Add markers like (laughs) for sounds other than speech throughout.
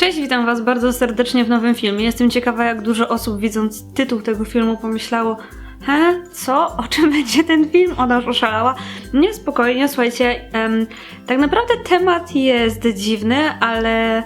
Cześć, witam Was bardzo serdecznie w nowym filmie. Jestem ciekawa, jak dużo osób widząc tytuł tego filmu pomyślało He? Co? O czym (laughs) będzie ten film? Ona już oszalała. Nie, spokojnie, słuchajcie. em, tak naprawdę temat jest dziwny, ale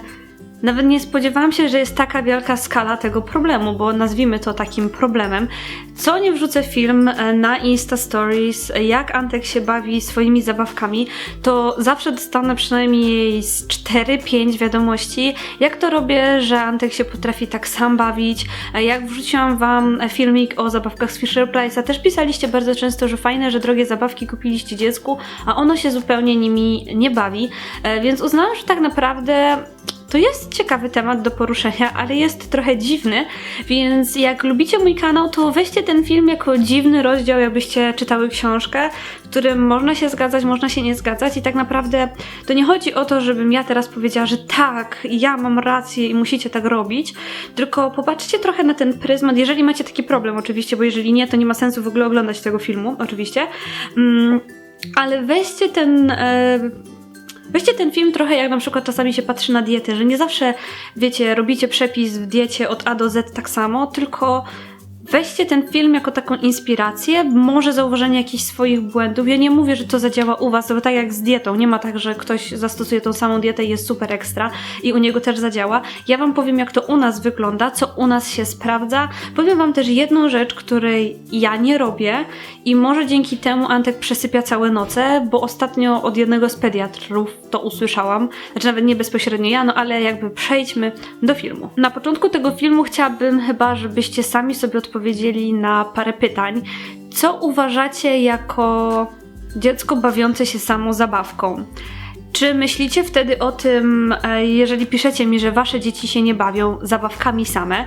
nawet nie spodziewałam się, że jest taka wielka skala tego problemu, bo nazwijmy to takim problemem. Co nie wrzucę film e, na Insta Stories, jak Antek się bawi swoimi zabawkami, to zawsze dostanę przynajmniej z 4-5 wiadomości, jak to robię, że Antek się potrafi tak sam bawić. E, Jak wrzuciłam wam filmik o zabawkach z Fisher Price'a, też pisaliście bardzo często, że fajne, że drogie zabawki kupiliście dziecku, a ono się zupełnie nimi nie bawi. E, Więc uznałam, że tak naprawdę to jest ciekawy temat do poruszenia, ale jest trochę dziwny, więc jak lubicie mój kanał, to weźcie ten film jako dziwny rozdział, jakbyście czytały książkę, w którym można się zgadzać, można się nie zgadzać i tak naprawdę to nie chodzi o to, żebym ja teraz powiedziała, że tak, ja mam rację i musicie tak robić, tylko popatrzcie trochę na ten pryzmat, jeżeli macie taki problem oczywiście, bo jeżeli nie, to nie ma sensu w ogóle oglądać tego filmu, oczywiście, mm, ale weźcie ten... E, Weźcie ten film trochę jak na przykład czasami się patrzy na dietę, że nie zawsze, wiecie, robicie przepis w diecie od A do Z tak samo, tylko weźcie ten film jako taką inspirację, może zauważenie jakichś swoich błędów. Ja nie mówię, że to zadziała u was, bo tak jak z dietą, nie ma tak, że ktoś zastosuje tą samą dietę i jest super ekstra i u niego też zadziała. Ja wam powiem, jak to u nas wygląda, co u nas się sprawdza. Powiem wam też jedną rzecz, której ja nie robię i może dzięki temu Antek przesypia całe noce, bo ostatnio od jednego z pediatrów to usłyszałam. Znaczy nawet nie bezpośrednio ja, no ale jakby przejdźmy do filmu. Na początku tego filmu chciałabym chyba, żebyście sami sobie odpowiedzieli na parę pytań. Co uważacie jako dziecko bawiące się samą zabawką? Czy myślicie wtedy o tym, e, jeżeli piszecie mi, że wasze dzieci się nie bawią zabawkami same?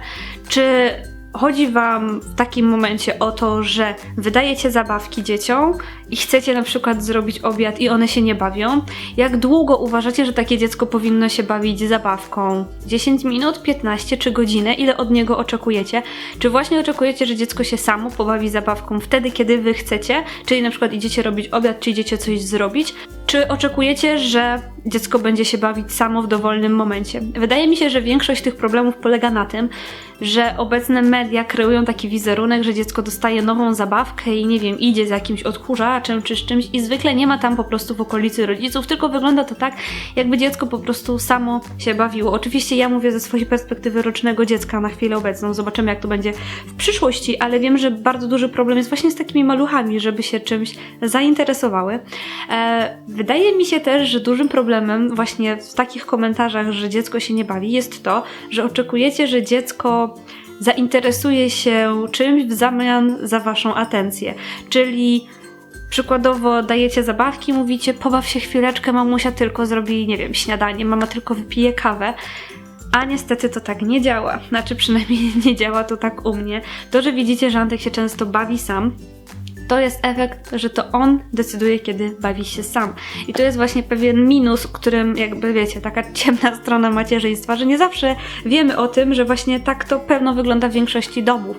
Czy chodzi wam w takim momencie o to, że wydajecie zabawki dzieciom i chcecie na przykład zrobić obiad i one się nie bawią? Jak długo uważacie, że takie dziecko powinno się bawić zabawką? 10 minut, 15 czy godzinę? Ile od niego oczekujecie? Czy właśnie oczekujecie, że dziecko się samo pobawi zabawką wtedy, kiedy wy chcecie? Czyli na przykład idziecie robić obiad, czy idziecie coś zrobić? Czy oczekujecie, że dziecko będzie się bawić samo w dowolnym momencie? Wydaje mi się, że większość tych problemów polega na tym, że obecne media kreują taki wizerunek, że dziecko dostaje nową zabawkę i nie wiem, idzie z jakimś odkurzaczem czy z czymś i zwykle nie ma tam po prostu w okolicy rodziców, tylko wygląda to tak, jakby dziecko po prostu samo się bawiło. Oczywiście ja mówię ze swojej perspektywy rocznego dziecka na chwilę obecną, zobaczymy jak to będzie w przyszłości, ale wiem, że bardzo duży problem jest właśnie z takimi maluchami, żeby się czymś zainteresowały. E, wydaje mi się też, że dużym problemem właśnie w takich komentarzach, że dziecko się nie bawi, jest to, że oczekujecie, że dziecko zainteresuje się czymś w zamian za waszą atencję. Czyli przykładowo dajecie zabawki, mówicie pobaw się chwileczkę, mamusia tylko zrobi, nie wiem, śniadanie, mama tylko wypije kawę. A niestety to tak nie działa. Znaczy przynajmniej (laughs) nie działa to tak u mnie. To, że widzicie, że Antek się często bawi sam, to jest efekt, że to on decyduje, kiedy bawi się sam. I to jest właśnie pewien minus, którym jakby wiecie, taka (laughs) ciemna strona macierzyństwa, że nie zawsze wiemy o tym, że właśnie tak to pewno wygląda w większości domów.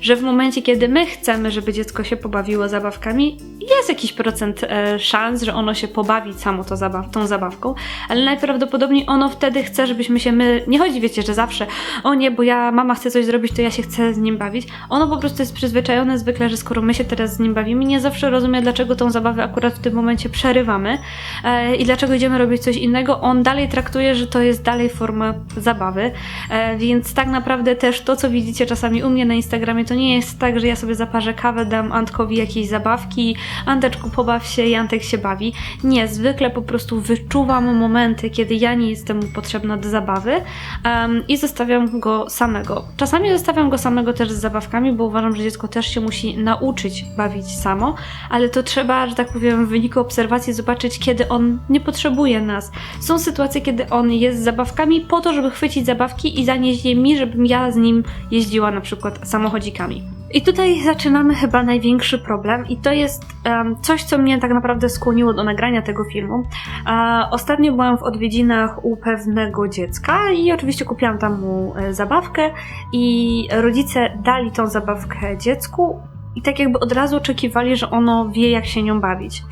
Że w momencie, kiedy my chcemy, żeby dziecko się pobawiło zabawkami, jest jakiś procent e, szans, że ono się pobawi samo to zabaw tą zabawką, ale najprawdopodobniej ono wtedy chce, żebyśmy się my. Nie chodzi, wiecie, że zawsze, o nie, bo ja mama chce coś zrobić, to ja się chcę z nim bawić. Ono po prostu jest przyzwyczajone zwykle, że skoro my się teraz z nim bawimy, nie zawsze rozumie, dlaczego tą zabawę akurat w tym momencie przerywamy e, i dlaczego idziemy robić coś innego. On dalej traktuje, że to jest dalej forma zabawy, e, więc tak naprawdę też to, co widzicie czasami u mnie na Instagramie, to nie jest tak, że ja sobie zaparzę kawę, dam Antkowi jakieś zabawki, Anteczku pobaw się i Antek się bawi. Nie, zwykle po prostu wyczuwam momenty, kiedy ja nie jestem mu potrzebna do zabawy em, i zostawiam go samego. Czasami zostawiam go samego też z zabawkami, bo uważam, że dziecko też się musi nauczyć bawić samo, ale to trzeba, że tak powiem, w wyniku obserwacji zobaczyć, kiedy on nie potrzebuje nas. Są sytuacje, kiedy on jest z zabawkami po to, żeby chwycić zabawki i zanieść je mi, żebym ja z nim jeździła na przykład samochodzikami. I tutaj zaczynamy chyba największy problem, i to jest em, coś, co mnie tak naprawdę skłoniło do nagrania tego filmu. E, ostatnio byłam w odwiedzinach u pewnego dziecka i oczywiście kupiłam tam mu e, zabawkę, i rodzice dali tą zabawkę dziecku. i tak jakby od razu oczekiwali, że ono wie, jak się nią bawić.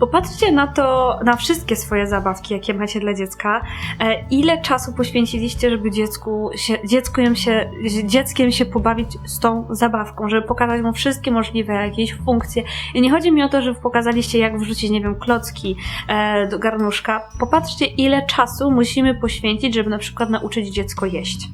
Popatrzcie na to, na wszystkie swoje zabawki, jakie macie dla dziecka. E, ile czasu poświęciliście, żeby dziecku się, dzieckiem, się, dzieckiem się pobawić z tą zabawką, żeby pokazać mu wszystkie możliwe jakieś funkcje. I nie chodzi mi o to, że pokazaliście, jak wrzucić, nie wiem, klocki e, do garnuszka. Popatrzcie, ile czasu musimy poświęcić, żeby na przykład nauczyć dziecko jeść.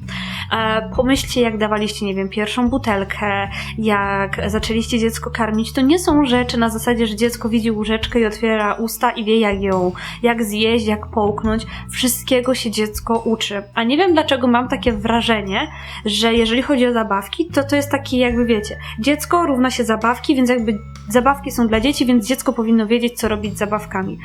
E, pomyślcie, jak dawaliście, nie wiem, pierwszą butelkę, jak zaczęliście dziecko karmić. To nie są rzeczy na zasadzie, że dziecko widzi łyżeczkę i otwiera usta i wie, jak ją, jak zjeść, jak połknąć. Wszystkiego się dziecko uczy. A nie wiem, dlaczego mam takie wrażenie, że jeżeli chodzi o zabawki, to to jest taki, jakby wiecie, dziecko równa się zabawki, więc jakby zabawki są dla dzieci, więc dziecko powinno wiedzieć, co robić z zabawkami.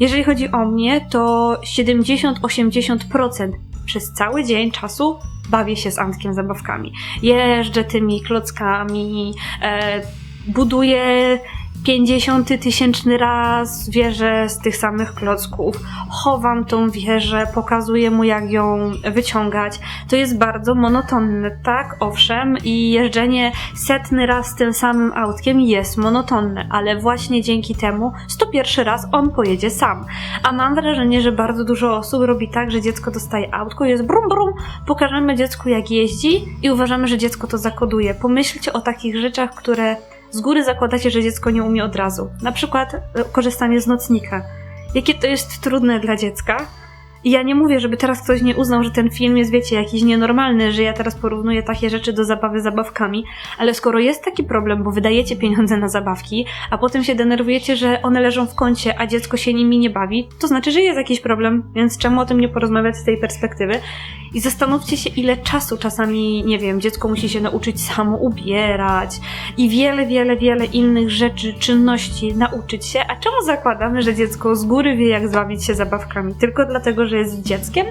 Jeżeli chodzi o mnie, to 70-80% przez cały dzień czasu bawię się z Antkiem zabawkami. Jeżdżę tymi klockami, e, buduję 50 tysięczny raz wieżę z tych samych klocków, chowam tą wieżę, pokazuję mu jak ją wyciągać. To jest bardzo monotonne, tak, owszem, i jeżdżenie setny raz tym samym autkiem jest monotonne, ale właśnie dzięki temu 101 raz on pojedzie sam. A mam wrażenie, że bardzo dużo osób robi tak, że dziecko dostaje autko, jest brum brum, pokażemy dziecku jak jeździ i uważamy, że dziecko to zakoduje. Pomyślcie o takich rzeczach, które z góry zakładacie, że dziecko nie umie od razu. Na przykład e, korzystanie z nocnika. Jakie to jest trudne dla dziecka. I ja nie mówię, żeby teraz ktoś nie uznał, że ten film jest, wiecie, jakiś nienormalny, że ja teraz porównuję takie rzeczy do zabawy zabawkami, ale skoro jest taki problem, bo wydajecie pieniądze na zabawki, a potem się denerwujecie, że one leżą w kącie, a dziecko się nimi nie bawi, to znaczy, że jest jakiś problem, więc czemu o tym nie porozmawiać z tej perspektywy? I zastanówcie się, ile czasu czasami, nie wiem, dziecko musi się nauczyć samo ubierać i wiele, wiele, wiele innych rzeczy, czynności nauczyć się. A czemu zakładamy, że dziecko z góry wie, jak zbawić się zabawkami? Tylko dlatego, że jest dzieckiem?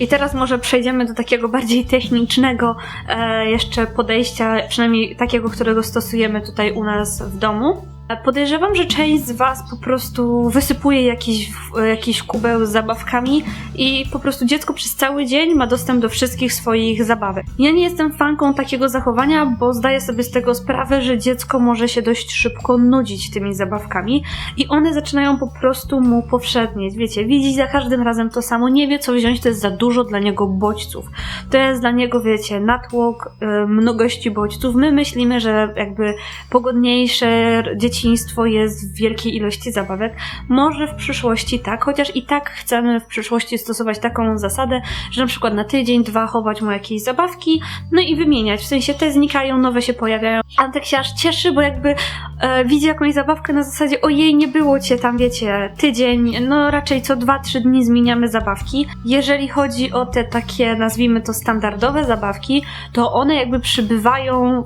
I teraz może przejdziemy do takiego bardziej technicznego e, jeszcze podejścia, przynajmniej takiego, którego stosujemy tutaj u nas w domu. Podejrzewam, że część z Was po prostu wysypuje jakiś, jakiś kubeł z zabawkami i po prostu dziecko przez cały dzień ma dostęp do wszystkich swoich zabawek. Ja nie jestem fanką takiego zachowania, bo zdaję sobie z tego sprawę, że dziecko może się dość szybko nudzić tymi zabawkami i one zaczynają po prostu mu powszednieć. Wiecie, widzi za każdym razem to samo, nie wie co wziąć, to jest za dużo dla niego bodźców. To jest dla niego, wiecie, natłok y, mnogości bodźców. My myślimy, że jakby pogodniejsze dzieci dzieciństwo jest w wielkiej ilości zabawek. Może w przyszłości tak, chociaż i tak chcemy w przyszłości stosować taką zasadę, że na przykład na tydzień, dwa chować mu jakieś zabawki, no i wymieniać. W sensie te znikają, nowe się pojawiają. Antek się aż cieszy, bo jakby e, widzi jakąś zabawkę na zasadzie ojej, nie było cię tam, wiecie, tydzień, no raczej co dwa, trzy dni zmieniamy zabawki. Jeżeli chodzi o te takie, nazwijmy to standardowe zabawki, to one jakby przybywają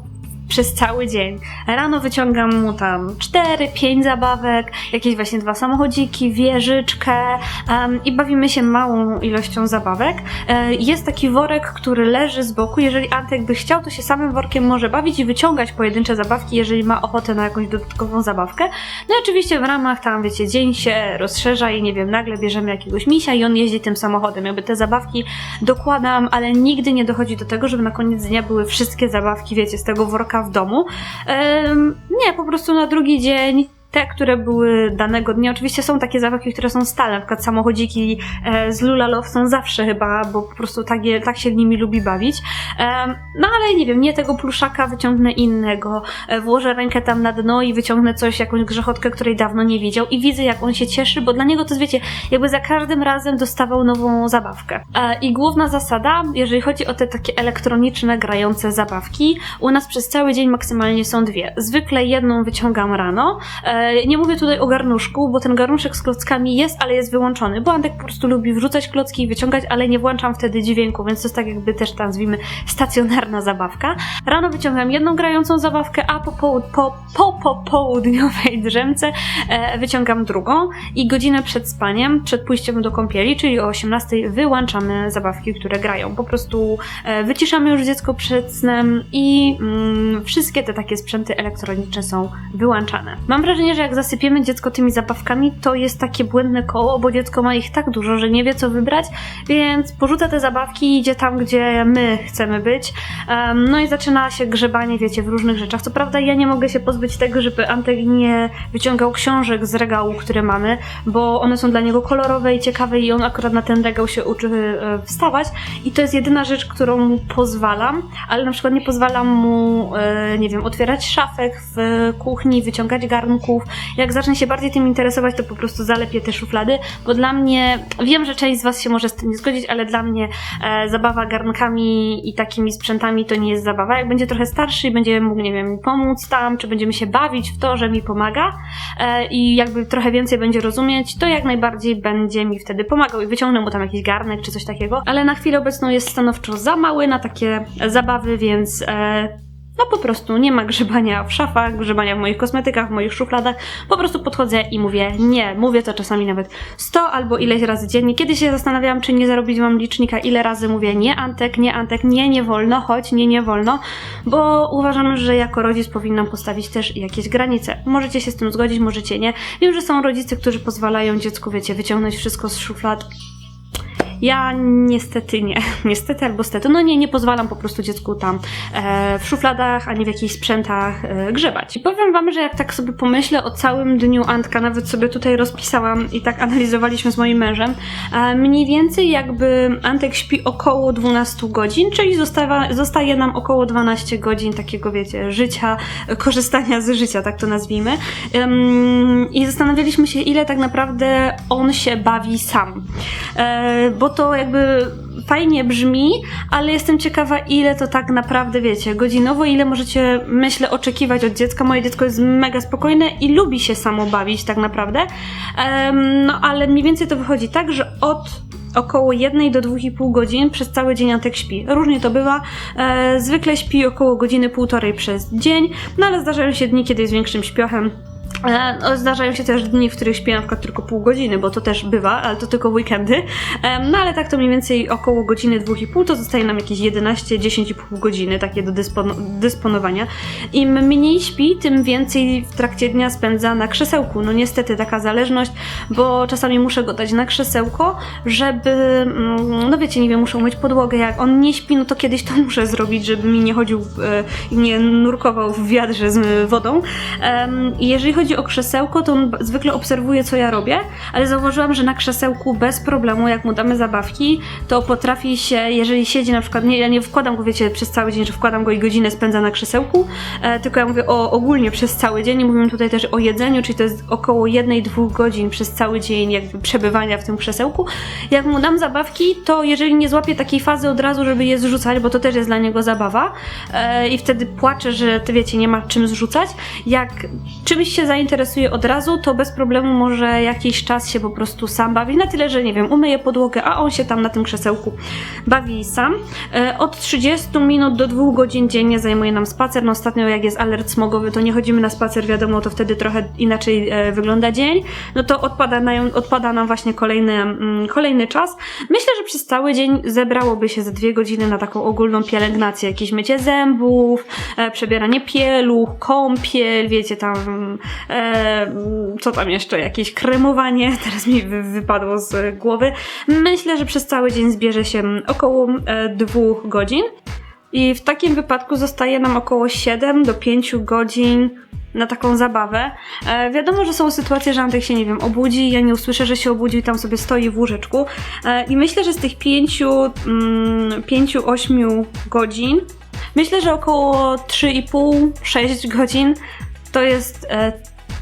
przez cały dzień. Rano wyciągam mu tam 4-5 zabawek, jakieś właśnie dwa samochodziki, wieżyczkę um, i bawimy się małą ilością zabawek. E, jest taki worek, który leży z boku. Jeżeli Antek by chciał, to się samym workiem może bawić i wyciągać pojedyncze zabawki, jeżeli ma ochotę na jakąś dodatkową zabawkę. No i oczywiście w ramach tam, wiecie, dzień się rozszerza i nie wiem, nagle bierzemy jakiegoś misia i on jeździ tym samochodem. Jakby te zabawki dokładam, ale nigdy nie dochodzi do tego, żeby na koniec dnia były wszystkie zabawki, wiecie, z tego worka w domu. Nie, po prostu na drugi dzień te, które były danego dnia. Oczywiście są takie zabawki, które są stale, na przykład samochodziki e, z Lula Love są zawsze chyba, bo po prostu tak, je, tak się nimi lubi bawić. no ale nie wiem, nie tego pluszaka, wyciągnę innego, e, włożę rękę tam na dno i wyciągnę coś, jakąś grzechotkę, której dawno nie widział i widzę, jak on się cieszy, bo dla niego to wiecie, jakby za każdym razem dostawał nową zabawkę. E, I główna zasada, jeżeli chodzi o te takie elektroniczne, grające zabawki, u nas przez cały dzień maksymalnie są dwie. Zwykle jedną wyciągam rano, nie mówię tutaj o garnuszku, bo ten garnuszek z klockami jest, ale jest wyłączony, bo Antek po prostu lubi wrzucać klocki i wyciągać, ale nie włączam wtedy dźwięku, więc to jest tak jakby też nazwijmy, stacjonarna zabawka. Rano wyciągam jedną grającą zabawkę, a po, połud po, po, po południowej (laughs) drzemce e, wyciągam drugą i godzinę przed spaniem, przed pójściem do kąpieli, czyli o 18 wyłączamy zabawki, które grają. Po prostu e, wyciszamy już dziecko przed snem i mm, wszystkie te takie sprzęty elektroniczne są wyłączane. Mam wrażenie, wrażenie, że jak zasypiemy dziecko tymi zabawkami, to jest takie błędne koło, bo dziecko ma ich tak dużo, że nie wie co wybrać, więc porzuca te zabawki i idzie tam, gdzie my chcemy być. Em, no i zaczyna się grzebanie, wiecie, w różnych rzeczach. Co prawda ja nie mogę się pozbyć tego, żeby Antek nie wyciągał książek z regału, które mamy, bo one są dla niego kolorowe i ciekawe i on akurat na ten regał się uczy e, wstawać i to jest jedyna rzecz, którą mu pozwalam, ale na przykład nie pozwalam mu, e, nie wiem, otwierać szafek w kuchni, wyciągać garnków. Jak zacznę się bardziej tym interesować, to po prostu zalepię te szuflady, bo dla mnie, wiem, że część z Was się może z tym nie zgodzić, ale dla mnie e, zabawa garnkami i takimi sprzętami to nie jest zabawa. Jak będzie trochę starszy i będzie mógł, nie wiem, pomóc tam, czy będziemy się bawić w to, że mi pomaga e, i jakby trochę więcej będzie rozumieć, to jak najbardziej będzie mi wtedy pomagał i wyciągnę mu tam jakiś garnek czy coś takiego, ale na chwilę obecną jest stanowczo za mały na takie zabawy, więc e, no po prostu nie ma grzebania w szafach, grzebania w moich kosmetykach, w moich szufladach. Po prostu podchodzę i mówię nie. Mówię to czasami nawet 100 albo ileś razy dziennie. Kiedyś się zastanawiałam, czy nie zarobić wam licznika, ile razy mówię nie Antek, nie Antek, nie, nie wolno, chodź, nie, nie wolno, bo uważam, że jako rodzic powinnam postawić też jakieś granice. Możecie się z tym zgodzić, możecie nie. Wiem, że są rodzice, którzy pozwalają dziecku, wiecie, wyciągnąć wszystko z szuflad ja niestety nie. (laughs) Niestety albo stety. No nie, nie pozwalam po prostu dziecku tam e, w szufladach ani w jakichś sprzętach e, grzebać. I powiem wam, że jak tak sobie pomyślę o całym dniu Antka, nawet sobie tutaj rozpisałam i tak analizowaliśmy z moim mężem, e, mniej więcej jakby Antek śpi około 12 godzin, czyli zostawa, zostaje nam około 12 godzin takiego, wiecie, życia, korzystania z życia, tak to nazwijmy. I zastanawialiśmy się, ile tak naprawdę on się bawi sam. E, to jakby fajnie brzmi, ale jestem ciekawa, ile to tak naprawdę wiecie, godzinowo, ile możecie, myślę, oczekiwać od dziecka. Moje dziecko jest mega spokojne i lubi się samo bawić, tak naprawdę. Em, no ale mniej więcej to wychodzi tak, że od około 1 do 2,5 godzin przez cały dzień Antek śpi. Różnie to bywa. E, zwykle śpi około godziny półtorej przez dzień, no ale zdarzają się dni, kiedy jest większym śpiochem. E, No, zdarzają się też dni, w których śpię na przykład tylko pół godziny, bo to też bywa, ale to tylko weekendy. No ale tak to mniej więcej około godziny, dwóch i pół, to zostaje nam jakieś 11, 10,5 godziny takie do dyspono- dysponowania. Im mniej śpi, tym więcej w trakcie dnia spędza na krzesełku. No niestety taka zależność, bo czasami muszę go dać na krzesełko, żeby, mm, no wiecie, nie wiem, muszę myć podłogę. Jak on nie śpi, no to kiedyś to muszę zrobić, żeby mi nie chodził e, i nie nurkował w wiadrze z e, wodą. I jeżeli chodzi o krzesełko, to on zwykle obserwuje, co ja robię, ale zauważyłam, że na krzesełku bez problemu, jak mu damy zabawki, to potrafi się, jeżeli siedzi na przykład, nie, ja nie wkładam go, wiecie, przez cały dzień, że wkładam go i godzinę spędza na krzesełku, e, tylko ja mówię o ogólnie przez cały dzień i mówimy tutaj też o jedzeniu, czyli to jest około 1-2 godzin przez cały dzień jakby przebywania w tym krzesełku. Jak mu dam zabawki, to jeżeli nie złapie takiej fazy od razu, żeby je zrzucać, bo to też jest dla niego zabawa e, i wtedy płacze, że ty wiecie, nie ma czym zrzucać, jak czymś się zainteresuje od razu, to bez problemu może jakiś czas się po prostu sam bawi, na tyle, że nie wiem, umyje podłogę, a on się tam na tym krzesełku bawi sam. E, Od 30 minut do 2 godzin dziennie zajmuje nam spacer. No ostatnio jak jest alert smogowy, to nie chodzimy na spacer, wiadomo, to wtedy trochę inaczej e, wygląda dzień. No to odpada, odpada nam właśnie kolejny, mm, kolejny czas. Myślę, że przez cały dzień zebrałoby się ze dwie godziny na taką ogólną pielęgnację. Jakieś mycie zębów, e, przebieranie pieluch, kąpiel, wiecie tam, e, co tam jeszcze, jakieś kremowanie, (laughs) teraz mi wy, wypadło z głowy. Myślę, że przez cały dzień zbierze się około e, dwóch godzin. I w takim wypadku zostaje nam około 7 do 5 godzin na taką zabawę. E, wiadomo, że są sytuacje, że Antek się, nie wiem, obudzi, ja nie usłyszę, że się obudził i tam sobie stoi w łóżeczku. E, I myślę, że z tych 5-8 godzin, myślę, że około 3,5-6 godzin to jest e,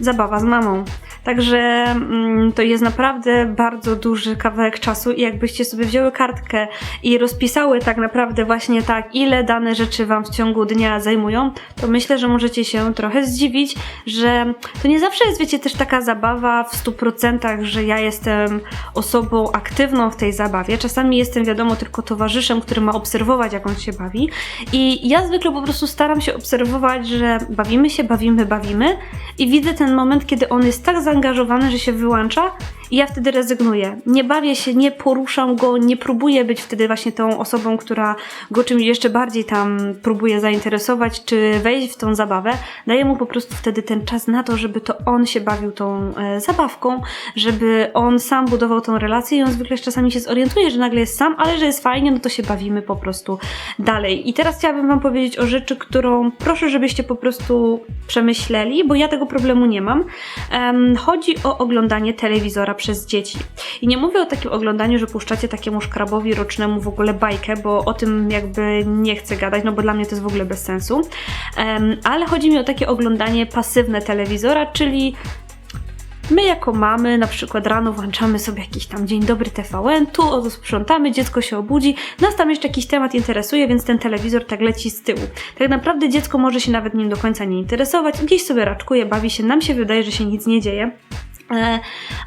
zabawa z mamą. Także mm, to jest naprawdę bardzo duży kawałek czasu i jakbyście sobie wzięły kartkę i rozpisały tak naprawdę właśnie tak, ile dane rzeczy wam w ciągu dnia zajmują, to myślę, że możecie się trochę zdziwić, że to nie zawsze jest, wiecie, też taka zabawa w 100%, że ja jestem osobą aktywną w tej zabawie. Czasami jestem, wiadomo, tylko towarzyszem, który ma obserwować, jak on się bawi. I ja zwykle po prostu staram się obserwować, że bawimy się, bawimy, bawimy i widzę ten moment, kiedy on jest tak zaangażowany, że się wyłącza I ja wtedy rezygnuję. Nie bawię się, nie poruszam go, nie próbuję być wtedy właśnie tą osobą, która go czymś jeszcze bardziej tam próbuje zainteresować, czy wejść w tą zabawę. Daję mu po prostu wtedy ten czas na to, żeby to on się bawił tą e, zabawką, żeby on sam budował tą relację i on zwykle czasami się zorientuje, że nagle jest sam, ale że jest fajnie, no to się bawimy po prostu dalej. I teraz chciałabym Wam powiedzieć o rzeczy, którą proszę, żebyście po prostu przemyśleli, bo ja tego problemu nie mam. Um, chodzi o oglądanie telewizora przez dzieci. I nie mówię o takim oglądaniu, że puszczacie takiemu szkrabowi rocznemu w ogóle bajkę, bo o tym jakby nie chcę gadać, no bo dla mnie to jest w ogóle bez sensu. Um, ale chodzi mi o takie oglądanie pasywne telewizora, czyli My jako mamy na przykład rano włączamy sobie jakiś tam dzień dobry TVN, tu oto sprzątamy, dziecko się obudzi, nas tam jeszcze jakiś temat interesuje, więc ten telewizor tak leci z tyłu. Tak naprawdę dziecko może się nawet nim do końca nie interesować, gdzieś sobie raczkuje, bawi się, nam się wydaje, że się nic nie dzieje. E,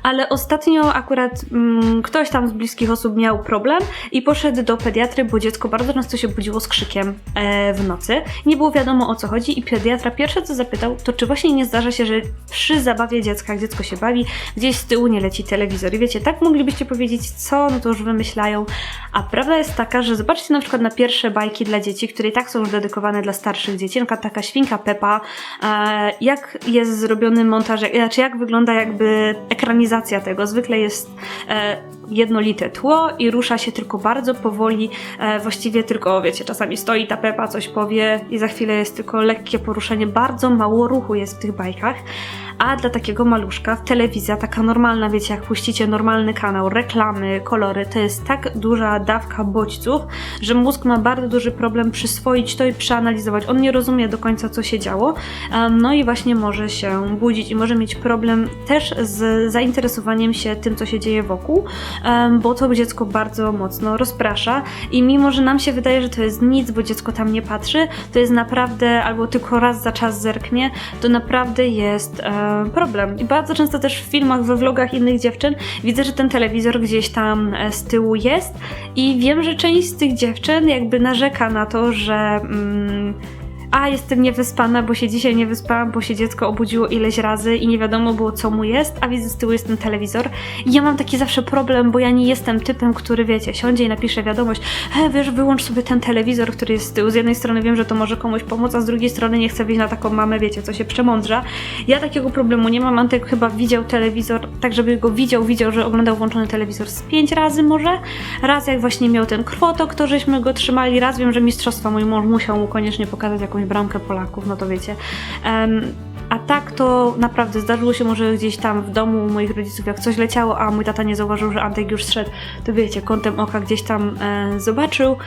ale ostatnio akurat mm, ktoś tam z bliskich osób miał problem i poszedł do pediatry, bo dziecko bardzo często się budziło z krzykiem e, w nocy. Nie było wiadomo o co chodzi i pediatra pierwsze co zapytał, to czy właśnie nie zdarza się, że przy zabawie dziecka, dziecko się bawi, gdzieś z tyłu nie leci telewizor. I wiecie, tak moglibyście powiedzieć, co, no to już wymyślają. A prawda jest taka, że zobaczcie na przykład na pierwsze bajki dla dzieci, które i tak są już dedykowane dla starszych dzieci, na przykład taka świnka Pepa, e, jak jest zrobiony montaż, znaczy jak wygląda jakby ekranizacja tego. Zwykle jest e, jednolite tło i rusza się tylko bardzo powoli, e, właściwie tylko, wiecie, czasami stoi ta Pepa, coś powie i za chwilę jest tylko lekkie poruszenie, bardzo mało ruchu jest w tych bajkach a dla takiego maluszka telewizja taka normalna, wiecie, jak puścicie normalny kanał, reklamy, kolory, to jest tak duża dawka bodźców, że mózg ma bardzo duży problem przyswoić to i przeanalizować. On nie rozumie do końca, co się działo, no i właśnie może się budzić i może mieć problem też z zainteresowaniem się tym, co się dzieje wokół, bo to dziecko bardzo mocno rozprasza i mimo, że nam się wydaje, że to jest nic, bo dziecko tam nie patrzy, to jest naprawdę, albo tylko raz za czas zerknie, to naprawdę jest problem. I bardzo często też w filmach, we vlogach innych dziewczyn widzę, że ten telewizor gdzieś tam e, z tyłu jest i wiem, że część z tych dziewczyn jakby narzeka na to, że... Mm, a jestem niewyspana, bo się dzisiaj nie wyspałam, bo się dziecko obudziło ileś razy i nie wiadomo było co mu jest, a widzę z tyłu jest ten telewizor. I ja mam taki zawsze problem, bo ja nie jestem typem, który wiecie, siądzie i napisze wiadomość, he, wiesz, wyłącz sobie ten telewizor, który jest z tyłu. Z jednej strony wiem, że to może komuś pomóc, a z drugiej strony nie chcę wyjść na taką mamę, wiecie, co się przemądrza. Ja takiego problemu nie mam, Antek chyba widział telewizor, tak żeby go widział, widział, że oglądał włączony telewizor z pięć razy może. Raz jak właśnie miał ten krwotok, to żeśmy go trzymali, raz wiem, że mistrzostwa mój mąż musiał mu koniecznie pokazać jakąś jakąś bramkę Polaków, no to wiecie. A tak to naprawdę zdarzyło się może gdzieś tam w domu u moich rodziców, jak coś leciało, a mój tata nie zauważył, że Antek już szedł, to wiecie, kątem oka gdzieś tam e, zobaczył.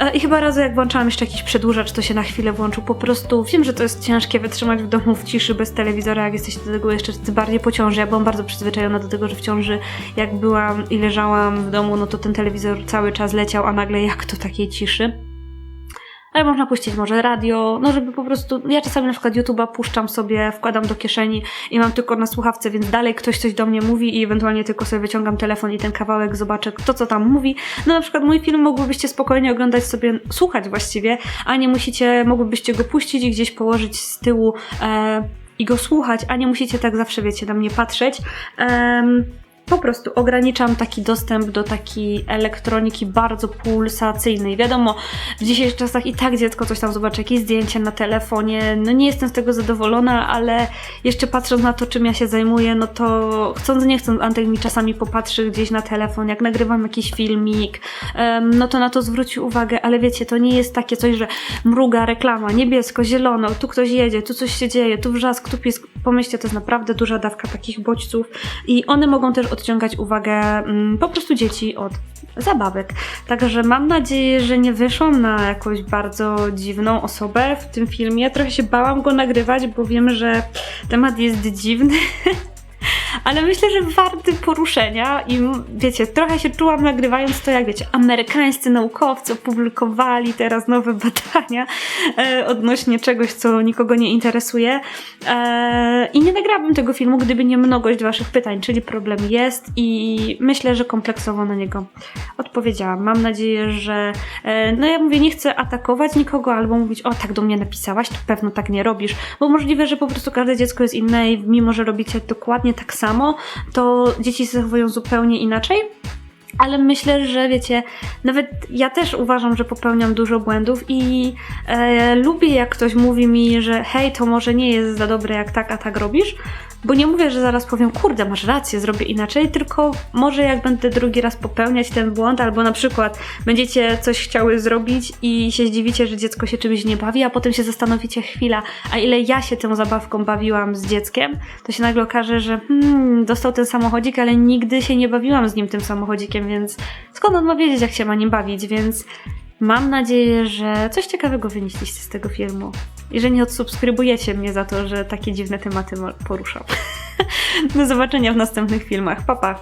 E, I chyba razu jak włączałam jeszcze jakiś przedłużacz, to się na chwilę włączył. Po prostu wiem, że to jest ciężkie wytrzymać w domu w ciszy bez telewizora, jak jesteście do tego jeszcze bardziej po ciąży. Ja byłam bardzo przyzwyczajona do tego, że w ciąży jak byłam i leżałam w domu, no to ten telewizor cały czas leciał, a nagle jak to takiej ciszy ale można puścić może radio, no żeby po prostu, ja czasami na przykład YouTube'a puszczam sobie, wkładam do kieszeni i mam tylko na słuchawce, więc dalej ktoś coś do mnie mówi i ewentualnie tylko sobie wyciągam telefon i ten kawałek zobaczę, kto co tam mówi. No na przykład mój film mogłybyście spokojnie oglądać sobie, słuchać właściwie, a nie musicie, mogłybyście go puścić i gdzieś położyć z tyłu e, i go słuchać, a nie musicie tak zawsze, wiecie, na mnie patrzeć. Um, po prostu ograniczam taki dostęp do takiej elektroniki bardzo pulsacyjnej. Wiadomo, w dzisiejszych czasach i tak dziecko coś tam zobaczy, jakieś zdjęcia na telefonie. No nie jestem z tego zadowolona, ale jeszcze patrząc na to, czym ja się zajmuję, no to chcąc nie chcąc, Antek mi czasami popatrzy gdzieś na telefon, jak nagrywam jakiś filmik, no to na to zwróci uwagę, ale wiecie, to nie jest takie coś, że mruga reklama, niebiesko, zielono, tu ktoś jedzie, tu coś się dzieje, tu wrzask, tu pisk. Pomyślcie, to jest naprawdę duża dawka takich bodźców i one mogą też odciągać uwagę mm, po prostu dzieci od zabawek. Także mam nadzieję, że nie wyszłam na jakąś bardzo dziwną osobę w tym filmie. Trochę się bałam go nagrywać, bo wiem, że temat jest dziwny. (laughs) ale myślę, że warty poruszenia i wiecie, trochę się czułam nagrywając to, jak wiecie, amerykańscy naukowcy opublikowali teraz nowe badania e, odnośnie czegoś, co nikogo nie interesuje e, i nie nagrałabym tego filmu, gdyby nie mnogość waszych pytań, czyli problem jest i myślę, że kompleksowo na niego odpowiedziałam. Mam nadzieję, że e, no ja mówię, nie chcę atakować nikogo albo mówić, o tak do mnie napisałaś, to pewno tak nie robisz, bo możliwe, że po prostu każde dziecko jest inne i mimo, że robicie dokładnie tak samo, to dzieci zachowują zupełnie inaczej. Ale myślę, że wiecie, nawet ja też uważam, że popełniam dużo błędów i e, lubię jak ktoś mówi mi, że hej, to może nie jest za dobre jak tak, a tak robisz, bo nie mówię, że zaraz powiem, kurde, masz rację, zrobię inaczej, tylko może jak będę drugi raz popełniać ten błąd, albo na przykład będziecie coś chciały zrobić i się zdziwicie, że dziecko się czymś nie bawi, a potem się zastanowicie chwila, a ile ja się tą zabawką bawiłam z dzieckiem, to się nagle okaże, że hmm, dostał ten samochodzik, ale nigdy się nie bawiłam z nim tym samochodzikiem, więc skąd on ma wiedzieć, jak się ma nim bawić, więc mam nadzieję, że coś ciekawego wynieśliście z tego filmu. I że nie odsubskrybujecie mnie za to, że takie dziwne tematy poruszam. (laughs) Do zobaczenia w następnych filmach. Pa, pa.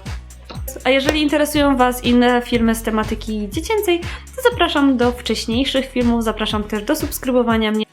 A jeżeli interesują Was inne filmy z tematyki dziecięcej, to zapraszam do wcześniejszych filmów, zapraszam też do subskrybowania mnie